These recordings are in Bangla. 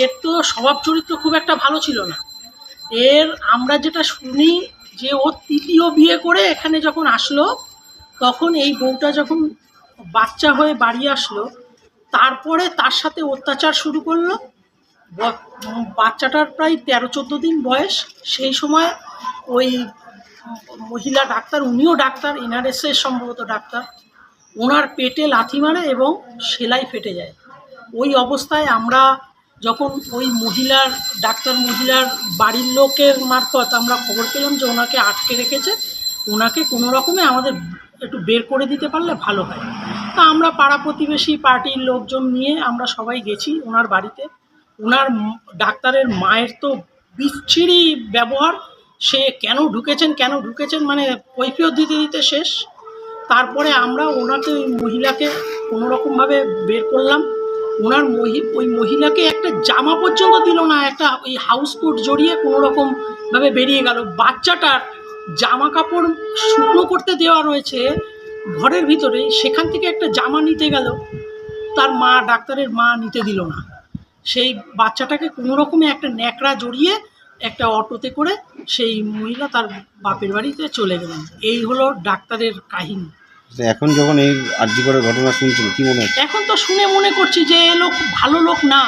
এর তো স্বভাব চরিত্র খুব একটা ভালো ছিল না। এর আমরা যেটা শুনি যে, ও তৃতীয় বিয়ে করে এখানে যখন আসলো, তখন এই বউটা যখন বাচ্চা হয়ে বাড়ি আসলো, তারপরে তার সাথে অত্যাচার শুরু করল। বাচ্চাটার প্রায় তেরো, চোদ্দ দিন বয়স। সেই সময় ওই মহিলা ডাক্তার, উনিও ডাক্তার এনআরএসের সম্ভবত ডাক্তার, ওনার পেটে লাথি মারে এবং সেলাই ফেটে যায়। ওই অবস্থায় আমরা যখন ওই মহিলার, ডাক্তার মহিলার বাড়ির লোকের মারফত আমরা খবর পেলাম যে ওনাকে আটকে রেখেছে, ওনাকে কোনো রকমে আমাদের একটু বের করে দিতে পারলে ভালো হয়। তা আমরা পাড়া প্রতিবেশী পার্টির লোকজন নিয়ে আমরা সবাই গেছি ওনার বাড়িতে। ওনার ডাক্তারের মায়ের তো বিচ্ছিরি ব্যবহার, সে কেন ঢুকেছেন কেন ঢুকেছেন মানে কৈফিয়ত দিতে দিতে শেষ। তারপরে আমরা ওনাকে, ওই মহিলাকে কোনো রকমভাবে বের করলাম। ওনার মহি, ওই মহিলাকে একটা জামা পর্যন্ত দিল না, একটা ওই হাউস কোট জড়িয়ে কোনো রকমভাবে বেরিয়ে গেল। বাচ্চাটার জামা কাপড় শুকনো করতে দেওয়া রয়েছে ঘরের ভিতরে, সেখান থেকে একটা জামা নিতে গেল। তার মা, ডাক্তারের মা নিতে দিল না। সেই বাচ্চাটাকে কোনো রকমে একটা ন্যাকড়া জড়িয়ে একটা অটোতে করে সেই মহিলা তার বাপের বাড়িতে চলে গেলেন। এই হলো ডাক্তারের কাহিনী। এখন যখন এই আর্যিকরের ঘটনা শুনছেন কি মনে হচ্ছে? এখন তো শুনে মনে করছি যে এই লোক ভালো লোক না।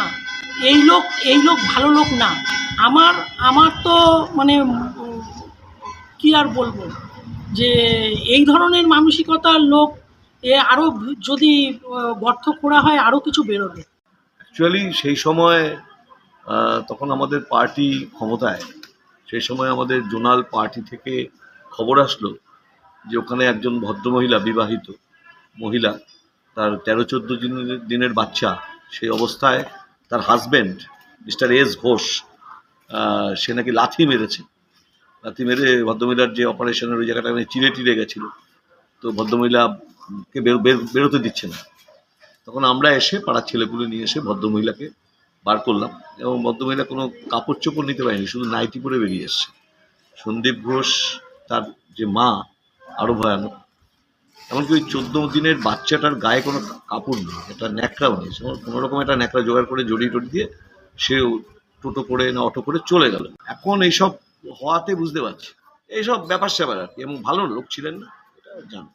এই লোক এই লোক ভালো লোক না। আমার আমার তো মানে কি আর বলব? যে এই ধরনের মানসিকতার লোক এ আরও যদি গর্ত খোঁড়া হয় আরও কিছু বেরোবে। অ্যাকচুয়ালি সেই সময় আহ, তখন আমাদের পার্টি ক্ষমতায়। সেই সময় আমাদের জোনাল পার্টি থেকে খবর আসলো যে ওখানে একজন ভদ্রমহিলা, বিবাহিত মহিলা, তার তেরো চোদ্দ দিনের বাচ্চা, সেই অবস্থায় তার হাজব্যান্ড মিস্টার এস ঘোষ সে নাকি লাথি মেরেছে। লাথি মেরে ভদ্রমহিলার যে অপারেশনের ওই জায়গাটা মানে চিড়ে টিড়ে গেছিল। তো ভদ্রমহিলাকে বের- বের- বেরোতে দিচ্ছে না। তখন আমরা এসে পাড়ার ছেলেপুলে নিয়ে এসে ভদ্রমহিলাকে বার করলাম এবং ভদ্রমহিলা কোনো কাপড় চোপড় নিতে পারেনি, শুধু নাইটি পরে বেরিয়ে এসছে। সন্দীপ ঘোষ, তার যে মা আরও ভয়ানক। এমনকি ওই চোদ্দ দিনের বাচ্চাটার গায়ে কোনো কাপড় নেই একটা ন্যাকড়া সে কোনো রকম একটা ন্যাকড়া জোগাড় করে জড়ি টড়ি দিয়ে সে টোটো করে না অটো করে চলে গেল। এখন এইসব হওয়াতে বুঝতে পারছি। এইসব ব্যাপার স্যাপার আর কি, এবং ভালো লোক ছিলেন না, এটা জানো।